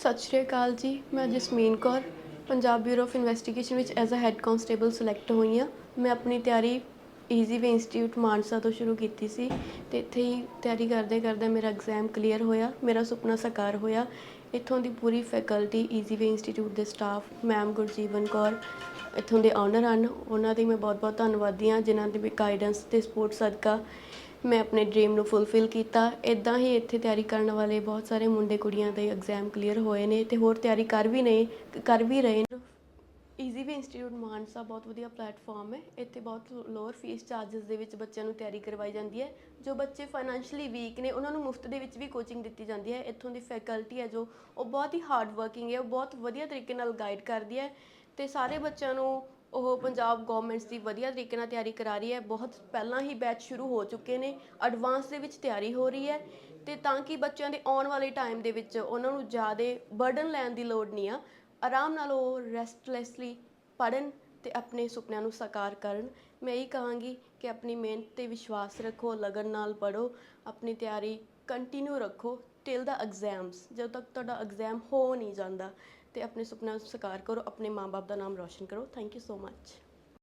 ਸਤਿ ਸ਼੍ਰੀ ਅਕਾਲ ਜੀ, ਮੈਂ Jasmeen Kaur, Punjab bureau of investigation ਵਿੱਚ as a head constable select ਹੋਈ ਹਾਂ। ਮੈਂ ਆਪਣੀ ਤਿਆਰੀ ਈਜ਼ੀ ਵੇ ਇੰਸਟੀਚਿਊਟ ਮਾਨਸਾ ਤੋਂ ਸ਼ੁਰੂ ਕੀਤੀ ਸੀ ਤੇ ਇੱਥੇ ਹੀ ਤਿਆਰੀ ਕਰਦੇ ਕਰਦੇ ਮੇਰਾ ਐਗਜ਼ਾਮ ਕਲੀਅਰ ਹੋਇਆ, ਮੇਰਾ ਸੁਪਨਾ ਸਾਕਾਰ ਹੋਇਆ। ਇੱਥੋਂ ਦੀ ਪੂਰੀ ਫੈਕਲਟੀ ਈਜ਼ੀ ਵੇ ਇੰਸਟੀਚਿਊਟ ਦੇ ਸਟਾਫ ਮੈਮ ਗੁਰਜੀਵਨ ਕੌਰ, ਇੱਥੋਂ ਦੇ ਓਨਰ ਹਨ। ਉਹਨਾਂ ਦੀ ਮੈਂ ਬਹੁਤ-ਬਹੁਤ ਧੰਨਵਾਦੀ ਹਾਂ, ਜਿਨ੍ਹਾਂ ਦੀ ਗਾਈਡੈਂਸ ਤੇ ਸਪੋਰਟ ਸਦਕਾ ਮੈਂ ਆਪਣੇ ਡ੍ਰੀਮ ਨੂੰ ਫੁੱਲਫਿਲ ਕੀਤਾ। ਇਦਾਂ ਹੀ ਇੱਥੇ ਤਿਆਰੀ ਕਰਨ ਵਾਲੇ ਬਹੁਤ ਸਾਰੇ ਮੁੰਡੇ ਕੁੜੀਆਂ ਦੇ ਐਗਜ਼ਾਮ ਕਲੀਅਰ ਹੋਏ ਨੇ ਤੇ ਹੋਰ ਤਿਆਰੀ ਕਰ ਵੀ ਨੇ, ਕਰ ਵੀ ਰਹੇ ਨੇ। ਈਜ਼ੀ ਵੀ ਇੰਸਟੀਚਿਊਟ ਮਾਨਸਾ ਬਹੁਤ ਵਧੀਆ ਪਲੇਟਫਾਰਮ ਹੈ। ਇੱਥੇ ਬਹੁਤ ਲੋਅਰ ਫੀਸ ਚਾਰजेस ਦੇ ਵਿੱਚ ਬੱਚਿਆਂ ਨੂੰ ਤਿਆਰੀ ਕਰਵਾਈ ਜਾਂਦੀ ਹੈ। ਜੋ ਬੱਚੇ ਫਾਈਨੈਂਸ਼ਲੀ ਵੀਕ ਨੇ, ਉਹਨਾਂ ਨੂੰ ਮੁਫਤ ਦੇ ਵਿੱਚ ਵੀ ਕੋਚਿੰਗ ਦਿੱਤੀ ਜਾਂਦੀ ਹੈ। ਇੱਥੋਂ ਦੀ ਫੈਕਲਟੀ ਹੈ ਜੋ, ਉਹ ਬਹੁਤ ਹੀ ਹਾਰਡ ਵਰਕਿੰਗ ਹੈ, ਉਹ ਬਹੁਤ ਵਧੀਆ ਤਰੀਕੇ ਨਾਲ ਗਾਈਡ ਕਰਦੀ ਹੈ। ਤੇ ਸਾਰੇ ਬੱਚਿਆਂ ਨੂੰ ਉਹ ਪੰਜਾਬ ਗਵਰਨਮੈਂਟਸ ਦੀ ਵਧੀਆ ਤਰੀਕੇ ਨਾਲ ਤਿਆਰੀ ਕਰਾ ਰਹੀ ਹੈ। ਬਹੁਤ ਪਹਿਲਾਂ ਹੀ ਬੈਚ ਸ਼ੁਰੂ ਹੋ ਚੁੱਕੇ ਨੇ। ਐਡਵਾਂਸ ਦੇ ਵਿੱਚ ਤਿਆਰੀ ਹੋ ਰਹੀ ਹੈ। ਤੇ ਤਾਂ ਕਿ ਬੱਚਿਆਂ ਦੇ ਆਉਣ ਵਾਲੇ ਟਾਈਮ ਦੇ ਵਿੱਚ ਉਹਨਾਂ ਨੂੰ ਜ਼ਿਆਦਾ ਬਰਡਨ ਲੈਣ ਦੀ ਲੋੜ ਨਹੀਂ ਆ, ਆਰਾਮ ਨਾਲ ਉਹ ਰੈਸਟਲੈਸਲੀ ਪੜਨ ਤੇ ਆਪਣੇ ਸੁਪਨਿਆਂ ਨੂੰ ਸਾਕਾਰ ਕਰਨ। ਮੈਂ ਇਹ ਕਹਾਂਗੀ ਕਿ ਆਪਣੀ ਮਿਹਨਤ ਤੇ ਵਿਸ਼ਵਾਸ ਰੱਖੋ, ਲਗਨ ਨਾਲ ਪੜੋ ਆਪਣੀ ਤਿਆਰੀ ਕੰਟੀਨਿਊ ਰੱਖੋ। ਟਿਲ ਦਾ ਐਗਜ਼ਾਮਸ ਜਦੋਂ ਤੱਕ ਤੁਹਾਡਾ ਐਗਜ਼ਾਮ ਹੋ ਨਹੀਂ ਜਾਂਦਾ ਤੇ ਆਪਣੇ ਸੁਪਨਾ ਨੂੰ ਸਾਕਾਰ ਕਰੋ, ਆਪਣੇ ਮਾਪੇ ਦਾ ਨਾਮ ਰੋਸ਼ਨ ਕਰੋ। Thank you so much